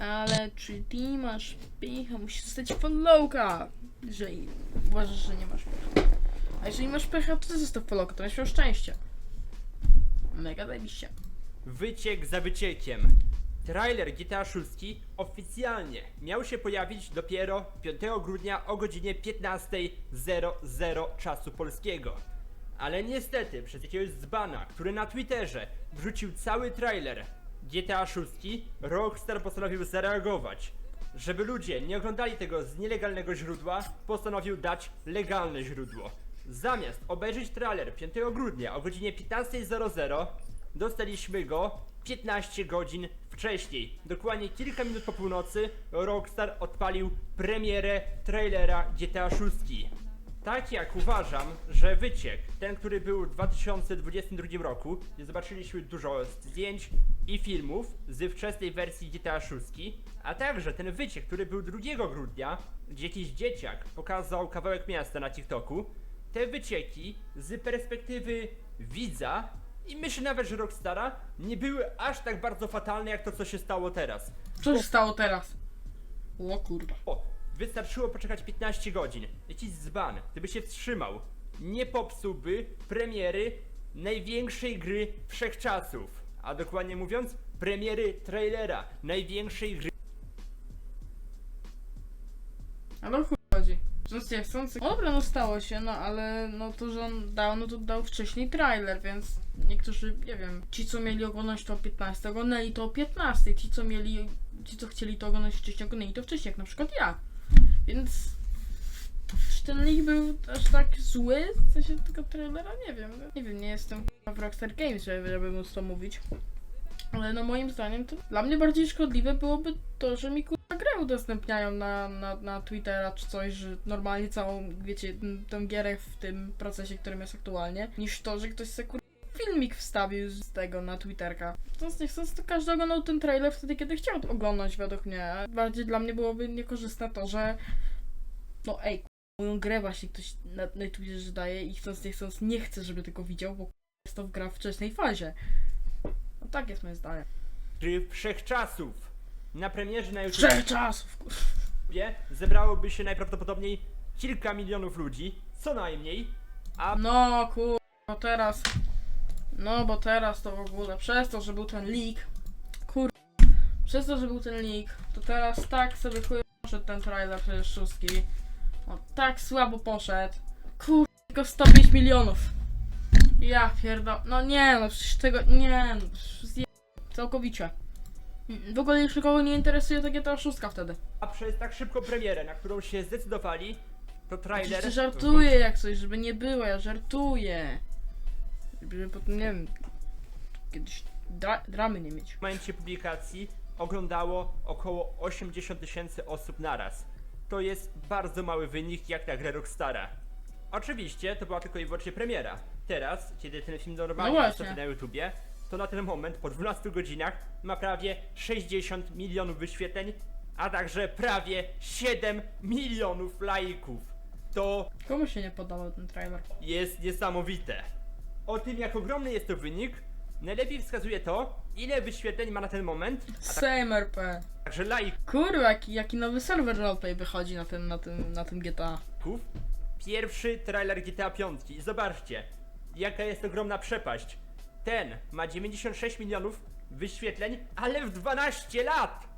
Ale czy ty masz pecha? Musisz zostać followka. Jeżeli uważasz, że nie masz pecha. A jeżeli masz pecha, to ty zostaw followka, to będziesz miał szczęście. Mega zajebiście. Wyciek za wyciekiem. Trailer GTA 6 oficjalnie miał się pojawić dopiero 5 grudnia o godzinie 15.00 czasu polskiego. Ale niestety przez jakiegoś dzbana, który na Twitterze wrzucił cały trailer GTA 6, Rockstar postanowił zareagować. Żeby ludzie nie oglądali tego z nielegalnego źródła, postanowił dać legalne źródło. Zamiast obejrzeć trailer 5 grudnia o godzinie 15.00, dostaliśmy go 15 godzin wcześniej. Dokładnie kilka minut po północy Rockstar odpalił premierę trailera GTA 6. Tak jak uważam, że wyciek, ten który był w 2022 roku, gdzie zobaczyliśmy dużo zdjęć i filmów z wczesnej wersji GTA 6, a także ten wyciek, który był 2 grudnia, gdzie jakiś dzieciak pokazał kawałek miasta na TikToku, te wycieki z perspektywy widza i myślę nawet, że Rockstara nie były aż tak bardzo fatalne jak to, co się stało teraz. Co się stało teraz? O kurwa. O, wystarczyło poczekać 15 godzin. Jakiś dzban, gdyby się wstrzymał, nie popsułby premiery największej gry wszechczasów. A dokładnie mówiąc, premiery trailera największej gry Ale o chuj chodzi. Chcąc nie chcąc. No dobra, no stało się, no ale no to, że on dał, no to dał wcześniej trailer, więc niektórzy, nie wiem, ci co mieli oglądać to o 15, oglądali to o 15, ci co mieli, ci co chcieli to oglądać wcześniej, oglądali to wcześniej, jak na przykład ja. Więc czy ten leak był aż tak zły? W sensie tego trailera? Nie wiem. Nie wiem, nie jestem w Rockstar Games, żeby, móc to mówić. Ale no moim zdaniem to dla mnie bardziej szkodliwe byłoby to, że mi kurwa grę udostępniają na, na, na Twittera czy coś, że normalnie całą, wiecie, tę gierę w tym procesie, którym jest aktualnie, niż to, że ktoś sobie kurwa filmik wstawił z tego na Twitterka. Chcąc nie chcąc, to każdy oglądał ten trailer wtedy, kiedy chciał oglądać według mnie. Bardziej dla mnie byłoby niekorzystne to, że no ej, moją grę właśnie ktoś na, na Twitterze daje i chcąc nie chcąc nie chce, żeby tego widział, bo jest to w gra w wczesnej fazie. No tak jest moje zdanie. gry wszechczasów. Na premierze na YouTube Trzech czasów, kurwa. zebrałoby się najprawdopodobniej kilka milionów ludzi, co najmniej, a No kurwa, teraz. No bo teraz to w ogóle przez to, że był ten leak. Kurwa. Przez to, że był ten leak, to teraz tak sobie chuj poszedł ten trailer przecież szóstki. No tak słabo poszedł. Kurwa, tylko 105 milionów. Ja pierdo... No nie no, przecież tego... Nie no, przecież zje... Całkowicie. W ogóle już nikogo nie interesuje ta GTA 6 wtedy. A przez tak szybką premierę, na którą się zdecydowali, to trailer. Oczywiście żartuję jak coś, żeby nie było, ja żartuję. Żeby potem, nie wiem, kiedyś dra dramy nie mieć. W momencie publikacji oglądało około 80 tysięcy osób naraz. To jest bardzo mały wynik jak na grę Rockstara. Oczywiście to była tylko i wyłącznie premiera. Teraz, kiedy ten film normalnie No jest właśnie. na YouTubie, to na ten moment po 12 godzinach ma prawie 60 milionów wyświetleń, a także prawie 7 milionów lajków. To Komu się nie podobał ten trailer? jest niesamowite. O tym, jak ogromny jest to wynik, najlepiej wskazuje to, ile wyświetleń ma na ten moment, a Same RP. także lajków. Kurwa, jaki, jaki nowy serwer roleplay wychodzi na tym, na tym, na tym GTA. Pierwszy trailer GTA 5 i zobaczcie, jaka jest ogromna przepaść. Ten ma 96 milionów wyświetleń, ale w 12 lat!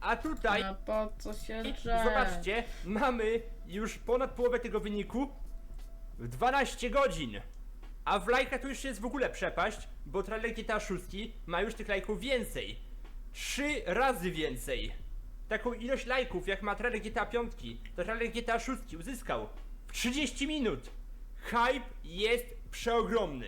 A tutaj, No po co się drzeć? zobaczcie, mamy już ponad połowę tego wyniku w 12 godzin. A w lajkach to już jest w ogóle przepaść, bo trailer GTA 6 ma już tych lajków więcej. Trzy razy więcej. Taką ilość lajków, jak ma trailer GTA 5, to trailer GTA 6 uzyskał w 30 minut. Hype jest przeogromny.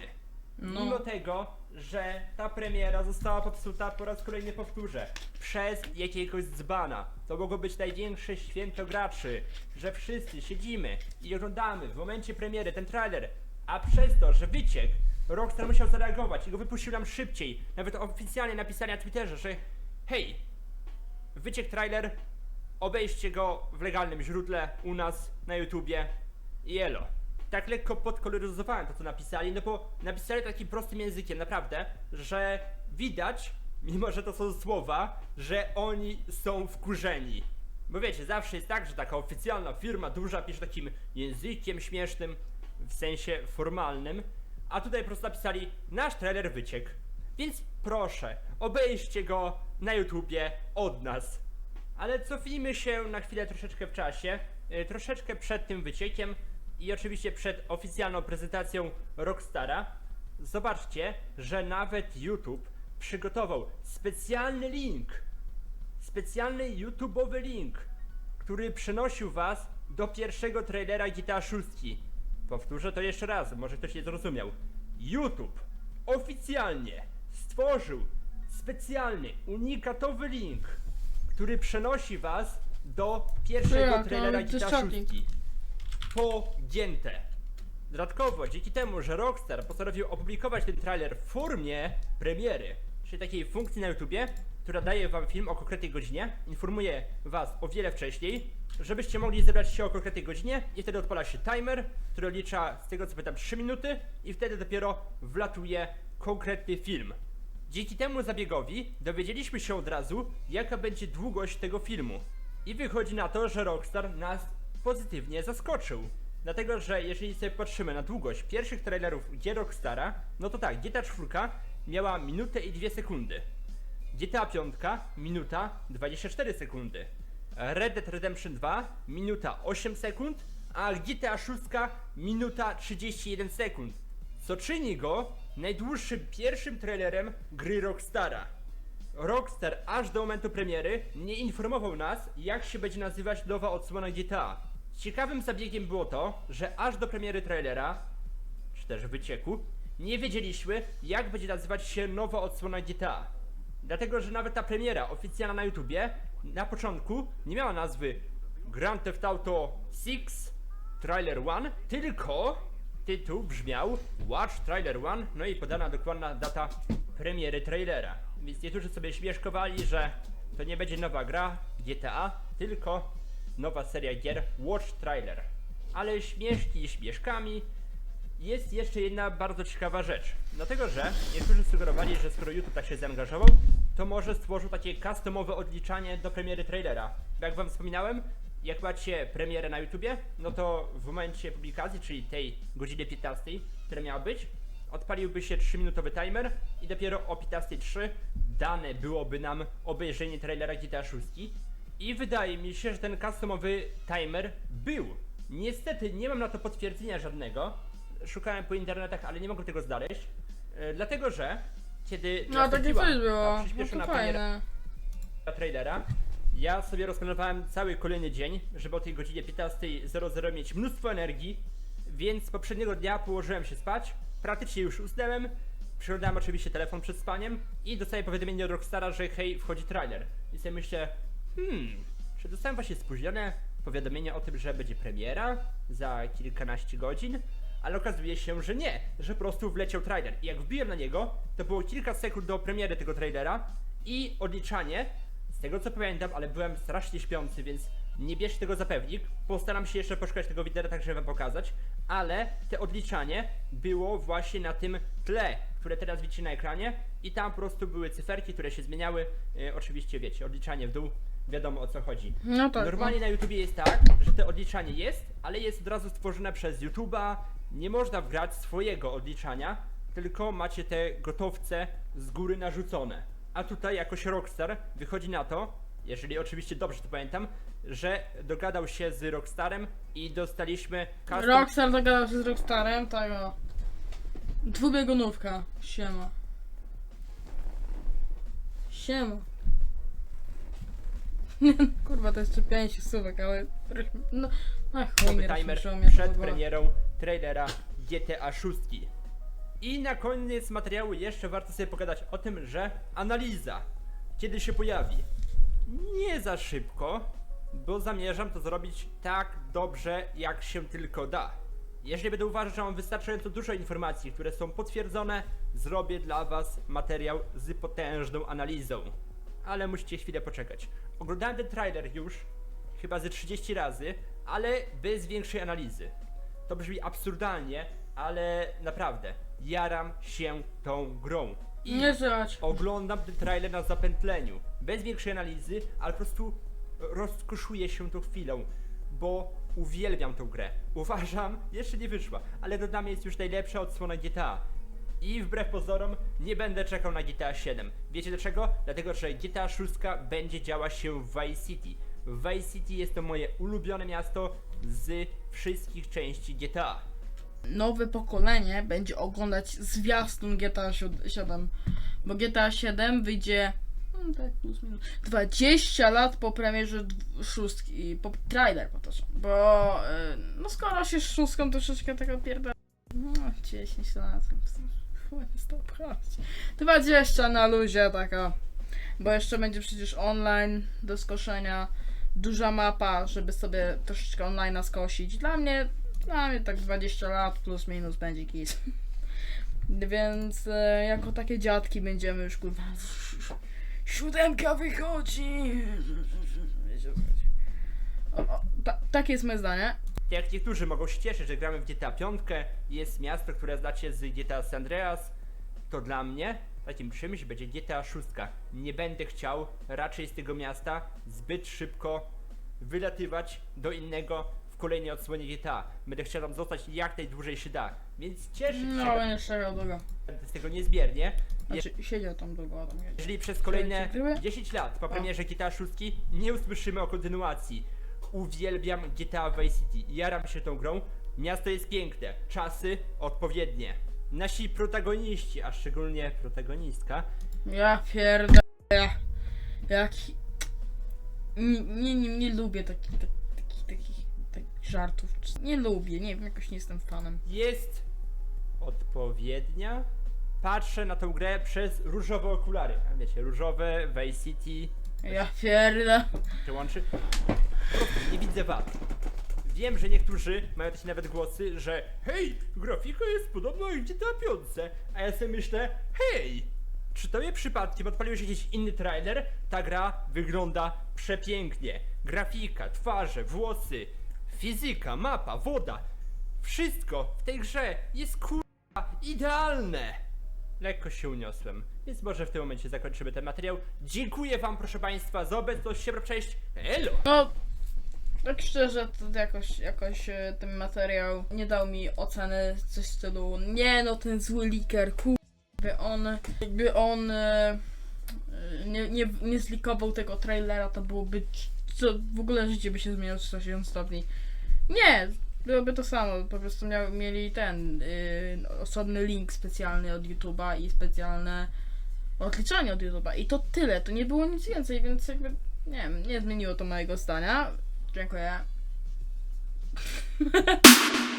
No. Mimo tego, że ta premiera została popsuta po raz kolejny powtórzę przez jakiegoś dzbana. To mogło być największe święto graczy, że wszyscy siedzimy i oglądamy w momencie premiery ten trailer, a przez to, że wyciek, Rockstar musiał zareagować i go wypuścił nam szybciej. Nawet oficjalnie napisali na Twitterze, że hej, wyciek trailer, obejrzcie go w legalnym źródle u nas na YouTubie i elo. Tak lekko podkoloryzowałem to, co napisali, no bo napisali takim prostym językiem, naprawdę, że widać mimo że to są słowa, że oni są wkurzeni. Bo wiecie, zawsze jest tak, że taka oficjalna firma duża pisze takim językiem śmiesznym, w sensie formalnym, a tutaj po prostu napisali nasz trailer wyciekł. Więc proszę, obejrzcie go na YouTubie od nas. Ale cofnijmy się na chwilę troszeczkę w czasie, y, troszeczkę przed tym wyciekiem i oczywiście przed oficjalną prezentacją Rockstara. Zobaczcie, że nawet YouTube przygotował specjalny link, specjalny YouTubeowy link, który przenosił was do pierwszego trailera GTA 6. Powtórzę to jeszcze raz, może ktoś nie zrozumiał. YouTube oficjalnie stworzył specjalny, unikatowy link, który przenosi was do pierwszego Ja, to trailera shocking. 6. Pogięte. Dodatkowo, dzięki temu, że Rockstar postanowił opublikować ten trailer w formie premiery, czyli takiej funkcji na YouTubie, która daje wam film o konkretnej godzinie, informuje was o wiele wcześniej, żebyście mogli zebrać się o konkretnej godzinie i wtedy odpala się timer, który odlicza z tego co pamiętam 3 minuty i wtedy dopiero wlatuje konkretny film. Dzięki temu zabiegowi dowiedzieliśmy się od razu, jaka będzie długość tego filmu. I wychodzi na to, że Rockstar nas pozytywnie zaskoczył. Dlatego, że jeżeli sobie patrzymy na długość pierwszych trailerów gier Rockstara, no to tak, GTA 4 miała minutę i 2 sekundy. GTA 5 minuta 24 sekundy. Red Dead Redemption 2 minuta 8 sekund, a GTA 6 minuta 31 sekund. Co czyni go najdłuższym pierwszym trailerem gry Rockstara. Rockstar aż do momentu premiery nie informował nas, jak się będzie nazywać nowa odsłona GTA. Ciekawym zabiegiem było to, że aż do premiery trailera, czy też wycieku, nie wiedzieliśmy, jak będzie nazywać się nowa odsłona GTA. Dlatego, że nawet ta premiera oficjalna na YouTubie na początku nie miała nazwy Grand Theft Auto 6 Trailer 1, tylko tytuł brzmiał Watch Trailer 1, no i podana dokładna data premiery trailera. Więc niektórzy sobie śmieszkowali, że to nie będzie nowa gra GTA, tylko nowa seria gier Watch Trailer. Ale śmieszki śmieszkami, jest jeszcze jedna bardzo ciekawa rzecz. Dlatego, że niektórzy sugerowali, że skoro YouTube tak się zaangażował, to może stworzył takie customowe odliczanie do premiery trailera. Jak wam wspominałem, jak macie premierę na YouTubie, no to w momencie publikacji, czyli tej godziny 15, która miała być, odpaliłby się 3-minutowy timer i dopiero o 15.03 dane byłoby nam obejrzenie trailera GTA 6. I wydaje mi się, że ten customowy timer był. Niestety nie mam na to potwierdzenia żadnego. Szukałem po internetach, ale nie mogę tego znaleźć. E, dlatego, że kiedy No takie nastąpiła coś ta było. No przyspieszona to premiera fajne. trailera, ja sobie rozplanowałem cały kolejny dzień, żeby o tej godzinie 15.00 mieć mnóstwo energii, więc poprzedniego dnia położyłem się spać, praktycznie już usnąłem, przeglądałem oczywiście telefon przed spaniem i dostałem powiadomienie od Rockstara, że hej, wchodzi trailer. I sobie myślę, hmm, czy dostałem właśnie spóźnione powiadomienie o tym, że będzie premiera za kilkanaście godzin? Ale okazuje się, że nie, że po prostu wleciał trailer. I jak wbiłem na niego, to było kilka sekund do premiery tego trailera i odliczanie, z tego co pamiętam, ale byłem strasznie śpiący, więc nie bierzcie tego za pewnik. Postaram się jeszcze poszukać tego wideo, tak żeby wam pokazać, ale te odliczanie było właśnie na tym tle, które teraz widzicie na ekranie i tam po prostu były cyferki, które się zmieniały. E, oczywiście wiecie, odliczanie w dół, wiadomo o co chodzi. No tak. Normalnie na YouTubie jest tak, że to odliczanie jest, ale jest od razu stworzone przez YouTube'a. Nie można wgrać swojego odliczania, tylko macie te gotowce z góry narzucone. A tutaj jakoś Rockstar wychodzi na to, jeżeli oczywiście dobrze to pamiętam, że dogadał się z Rockstarem i dostaliśmy No. custom Rockstar dogadał się z Rockstarem, tego. Dwubiegunówka. Siema. Siema. Kurwa, to jeszcze 5 słówek, ale... No, ach, chuj nowy mnie timer przed premierą trailera GTA 6. I na koniec materiału jeszcze warto sobie pogadać o tym, że analiza kiedy się pojawi. Nie za szybko, bo zamierzam to zrobić tak dobrze, jak się tylko da. Jeżeli będę uważał, że mam wystarczająco dużo informacji, które są potwierdzone, zrobię dla Was materiał z potężną analizą. Ale musicie chwilę poczekać. Oglądałem ten trailer już chyba ze 30 razy, ale bez większej analizy. To brzmi absurdalnie, ale naprawdę jaram się tą grą. I Nie słychać. oglądam ten trailer na zapętleniu. Bez większej analizy, ale po prostu rozkoszuję się tą chwilą, bo uwielbiam tą grę. Uważam, jeszcze nie wyszła, ale dla mnie jest już najlepsza odsłona GTA. I wbrew pozorom nie będę czekał na GTA 7. Wiecie dlaczego? Dlatego, że GTA 6 będzie działa się w Vice City. Vice City jest to moje ulubione miasto z wszystkich części GTA. Nowe pokolenie będzie oglądać zwiastun GTA 7. Bo GTA 7 wyjdzie. No tak, plus minus. 20 lat po premierze szóstki. Po trailer to. Bo. y, No skoro się z szóstką troszeczkę taka pierda. No, 10 lat. Chuj, stop, chodź. 20 na luzie taka. Bo jeszcze będzie przecież online do skoszenia. Duża mapa, żeby sobie troszeczkę online skosić. Dla mnie, dla mnie tak 20 lat plus minus będzie kit. Więc e, jako takie dziadki będziemy już kurwa. Siódemka wychodzi. O, o, ta, takie jest moje zdanie. Jak niektórzy mogą się cieszyć, że gramy w GTA 5, jest miasto, które znacie z GTA San Andreas, to dla mnie takim czymś będzie GTA 6. Nie będę chciał raczej z tego miasta zbyt szybko wylatywać do innego w kolejnej odsłonie GTA. Będę chciał tam zostać jak najdłużej się da, więc cieszyć No, się będę siedział długo. będę z tego niezmiernie. Znaczy, siedział tam długo, a tam jedzie. Jeżeli przez kolejne Gryby? 10 lat po premierze GTA 6 nie usłyszymy o kontynuacji. Uwielbiam GTA Vice City. Jaram się tą grą. Miasto jest piękne, czasy odpowiednie. Nasi protagoniści, a szczególnie protagonistka, Ja pierdolę. Jaki... Nie, nie, nie, nie lubię takich, tak, takich, takich, takich żartów. Nie lubię, nie wiem, jakoś nie jestem fanem. jest odpowiednia. Patrzę na tę grę przez różowe okulary. A wiecie, różowe, Vice City, Ja pierdolę. się łączy. Po prostu nie widzę wad. Wiem, że niektórzy mają takie nawet głosy, że hej, grafika jest podobna jak GTA 5, a ja sobie myślę, hej, czy tobie przypadkiem odpaliłeś jakiś inny trailer? Ta gra wygląda przepięknie. Grafika, twarze, włosy, fizyka, mapa, woda. Wszystko w tej grze jest kurwa idealne. Lekko się uniosłem, więc może w tym momencie zakończymy ten materiał. Dziękuję wam proszę państwa za obecność, się cześć, elo! No, szczerze, to jakoś, jakoś e, ten materiał nie dał mi oceny coś w stylu nie no, ten zły liker, kurwa, on, jakby on e, e, nie, nie, nie zlikował tego trailera, to byłoby, co, w ogóle życie by się zmieniło o 180 stopni. Nie, byłoby to samo, po prostu miał, mieli ten osobny link specjalny od YouTube'a i specjalne odliczanie od YouTube'a i to tyle, to nie było nic więcej, więc jakby, nie wiem, nie zmieniło to mojego zdania. Dziękuję.